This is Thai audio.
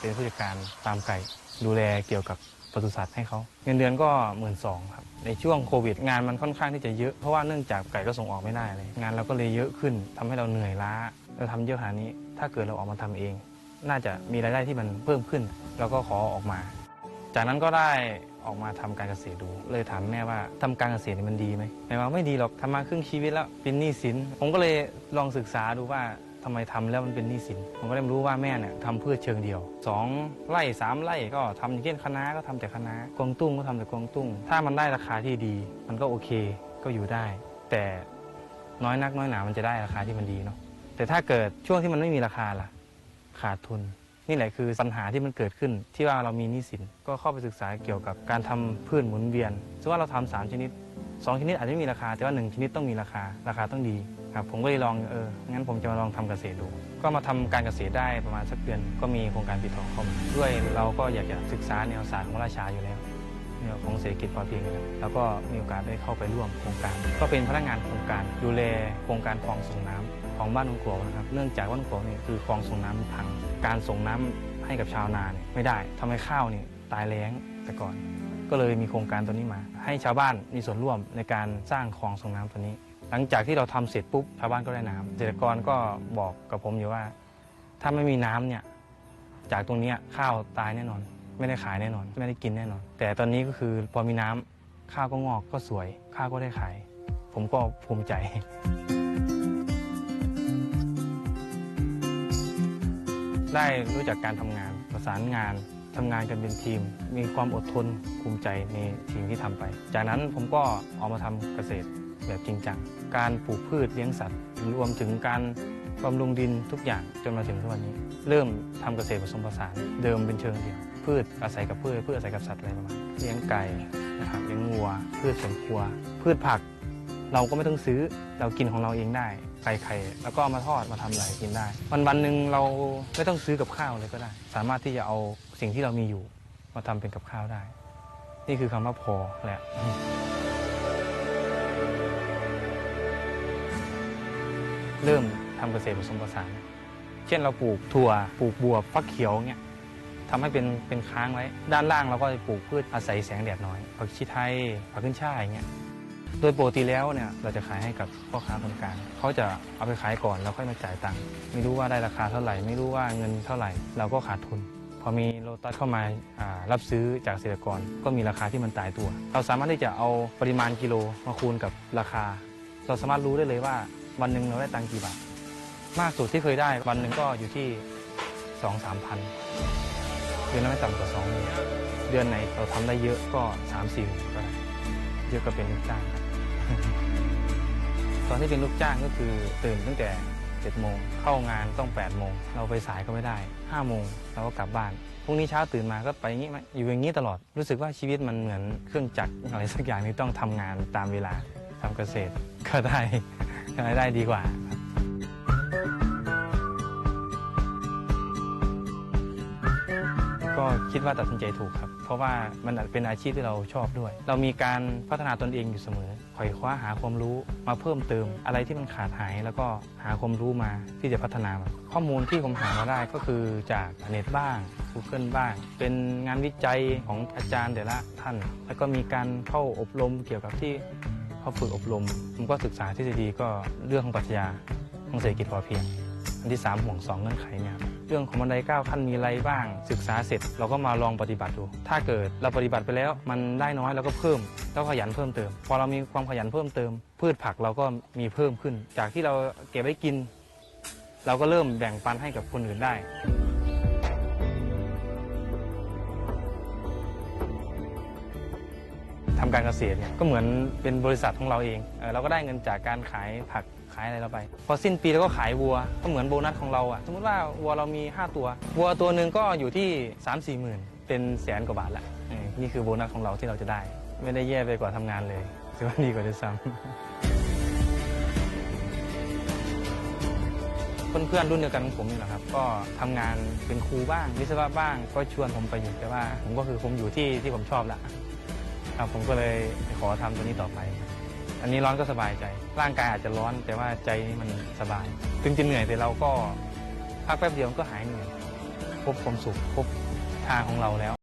เป็นผู้จัดการฟามไก่ ดูแลเกี่ยวกับปศุสัตว์ให้เขาเงินเดือนก็หมื่นสองครับในช่วงโควิด งานมันค่อนข้างที่จะเยอะเพราะว่าเนื่องจากไก่ก็ส่งออกไม่ได้เลยงานเราก็เลยเยอะขึ้นทำให้เราเหนื่อยล้าเราทำเยอะขนาดนี้ ถ้าเกิดเราออกมาทำเอง น่าจะมีรายได้ที่มันเพิ่มขึ้น เราก็ขอออกมา จากนั้นก็ได้ออกมาทำการเกษตรดู เลยถามแม่ว่าทำการเกษตรมันดีไหมแม่ว่าไม่ดีหรอกทำมาครึ่งชีวิตแล้วเป็นหนี้สินผมก็เลยลองศึกษาดูว่า ทำไมทำแล้วมันเป็นหนี้สิน ผมก็ได้รู้ว่าแม่เนี่ยทำเพืชเชิงเดียวสองไร่สามไร่ก็ทำอย่างเช่นคณะก็ทำแต่คณะกวงตุ้งก็ทำแต่กวงตุ้ง ถ้ามันได้ราคาที่ดี มันก็โอเคก็อยู่ได้ แต่น้อยนักน้อยหนามันจะได้ราคาที่มันดีเนาะแต่ถ้าเกิดช่วงที่มันไม่มีราคาล่ะ ขาดทุน นี่แหละคือปัญหาที่มันเกิดขึ้น ที่ว่าเรามีหนี้สินก็เข้าไปศึกษาเกี่ยวกับการทำพืชหมุนเวียนซึ่งว่าเราทำสามชนิด สองชนิดอาจจะไม่มีราคา แต่ว่าหนึ่งชนิดต้องมีราคาราคาต้องดีครับผมก็เลยลองเอองั้นผมจะมาลองทำเกษตรดู ก็มาทำการเกษตรได้ประมาณสักเดือนก็มีโครงการปิดทองเข้ามาด้วยเราก็อยากจะศึกษาแนวศาสตร์ของราชาอยู่แล้วแนวของเศรษฐกิจพอเพียงแล้วก็มีโอกาสได้เข้าไปร่วมโครงการ ก็เป็นพนักงานโครงการดูแลโครงการคลองส่งน้ำของบ้านหนองกัวนะครับเนื่องจากว่าหนองกัวนี่คือคลองส่งน้ำพัง การส่งน้ำให้กับชาวนาเนี่ยไม่ได้ทำให้ข้าวเนี่ยตายแล้งแต่ก่อน ก็เลยมีโครงการตัวนี้มา ให้ชาวบ้านมีส่วนร่วมในการสร้างคลองส่งน้ำตัวนี้ หลังจากที่เราทำเสร็จปุ๊บชาวบ้านก็ได้น้ำเกษตรกรก็บอกกับผมอยู่ว่า ถ้าไม่มีน้ำเนี่ยจากตรงนี้ข้าวตายแน่นอน ไม่ได้ขายแน่นอน ไม่ได้กินแน่นอน แต่ตอนนี้ก็คือพอมีน้ำข้าวก็งอกก็สวย ข้าวก็ได้ขาย ผมก็ภูมิใจได้รู้จักการทำงานประสานงาน ทำงานกันเป็นทีม มีความอดทนภูมิใจในสิ่งที่ทำไป จากนั้นผมก็ออกมาทำเกษตรแบบจริงจัง การปลูกพืชเลี้ยงสัตว์ รวมถึงการบำรุงดินทุกอย่างจนมาถึงทุกวันนี้ เริ่มทำเกษตรผสมผสานเดิมเป็นเชิงเดียวพืชอาศัยกับพืชพืชอาศัยกับสัตว์อะไรประมาณเลี้ยงไก่นะครับเลี้ยงวัว พืชสวนครัว พืชผัก เราก็ไม่ต้องซื้อเรากินของเราเองได้ใส่ไข่แล้วก็เอามาทอดมาทำอะไรกินได้ วันวันหนึ่งเราไม่ต้องซื้อกับข้าวเลยก็ได้ สามารถที่จะเอาสิ่งที่เรามีอยู่ มาทำเป็นกับข้าวได้ นี่คือคำว่าพอแหละเริ่มทำเกษตรผสมผสาน เช่นเราปลูกถั่วปลูกบัวฟักเขียวเงี้ยทำให้เป็นเป็นค้างไว้ ด้านล่างเราก็จะปลูกพืชอาศัยแสงแดดน้อยผักชีไทยผักขึ้นช่ายอย่างเงี้ย โดยปกติแล้วเนี่ยเราจะขายให้กับพ่อค้าคนกลางเขาจะเอาไปขายก่อนแล้วค่อยมาจ่ายตังค์ไม่รู้ว่าได้ราคาเท่าไหร่ ไม่รู้ว่าเงินเท่าไหร่ เราก็ขาดทุน พอมีโลตัสเข้ามาารับซื้อจากเกษตรกร ก็มีราคาที่มันตายตัว เราสามารถที่จะเอาปริมาณกิโลมาคูณกับราคา เราสามารถรู้ได้เลยว่าวันหนึ่งเราได้ตังค์กี่บาทมากสุดที่เคยได้วันหนึ่งก็อยู่ที่สองสามพันเดือนละไม่ต่ำกว่าสองหมื่นเดือนไหนเราทำได้เยอะก็สามสี่หมื่นก็ได้เยอะก็เป็นลูกจ้างครับ ตอนที่เป็นลูกจ้างก็คือตื่นตั้งแต่7จ็ดโมงเข้างานต้อง8ปดโมงเราไปสายก็ไม่ได้5้าโมงเราก็กลับบ้านพรุ่งนี้เช้าตื่นมาก็ไปอย่างนี้ไหมอยู่อย่างนี้ตลอดรู้สึกว่าชีวิตมันเหมือนเครื่องจักรอะไรสักอย่างที่ต้องทำงานตามเวลาทำเกษตรก็ได้รายได้ดีกว่าก็คิดว่าตัดสินใจถูกครับ ราะว่ามันเป็นอาชีพที่เราชอบด้วย เรามีการพัฒนาตนเองอยู่เสมอไขว่คว้าหาความรู้มาเพิ่มเติม อะไรที่มันขาดหาย แล้วก็หาความรู้มาที่จะพัฒนามันข้อมูลที่ผมหามาได้ก็คือจากเน็ตบ้าง Google บ้าง เป็นงานวิจัยของอาจารย์แต่ละท่าน แล้วก็มีการเข้าอบรมเกี่ยวกับที่เขาฝึกอบรมผมก็ศึกษาทฤษฎีก็เรื่องของปรัชญาของเศรษฐกิจพอเพียง อันที่ 3 ห่วง2เงื่อนไขเนี่ยครับเรื่องของบันไดก้าวขั้นมีอะไรบ้าง ศึกษาเสร็จเราก็มาลองปฏิบัติดู ถ้าเกิดเราปฏิบัติไปแล้ว มันได้น้อยเราก็เพิ่มแล้วขยันเพิ่มเติม พอเรามีความขยันเพิ่มเติม พืชผักเราก็มีเพิ่มขึ้น จากที่เราเก็บไว้กิน เราก็เริ่มแบ่งปันให้กับคนอื่นได้ทำการเกษตรเนี่ยก็เหมือนเป็นบริษัทของเราเองเอเราก็ได้เงินจากการขายผัก ขายอะไรเราไป พอสิ้นปีเราก็ขายวัว ก็เหมือนโบนัสของเราอะสมมติว่าวัวเรามี 5 ตัว วัวตัวหนึ่งก็อยู่ที่ 3 4หมื่นเป็นแสนกว่าบาทละเออนี่คือโบนัสของเราที่เราจะได้ ไม่ได้แย่ไปกว่าทำงานเลยถือว่าดีกว่าด้วยซ้ำ เพื่อนๆรุ่นเดียวกันของผมนี่แหละครับ ก็ทำงานเป็นครูบ้างวิศวะบ้างก็ชวนผมไปอยู่แต่ว่า ผมก็คือผมอยู่ที่ที่ผมชอบละครับผมก็เลยขอทำตัวนี้ต่อไป อันนี้ร้อนก็สบายใจ ร่างกายอาจจะร้อนแต่ว่าใจนี่มันสบาย ถึงจะเหนื่อยแต่เราก็พักแป๊บเดียวก็หายเหนื่อยพบความสุขพบทางของเราแล้ว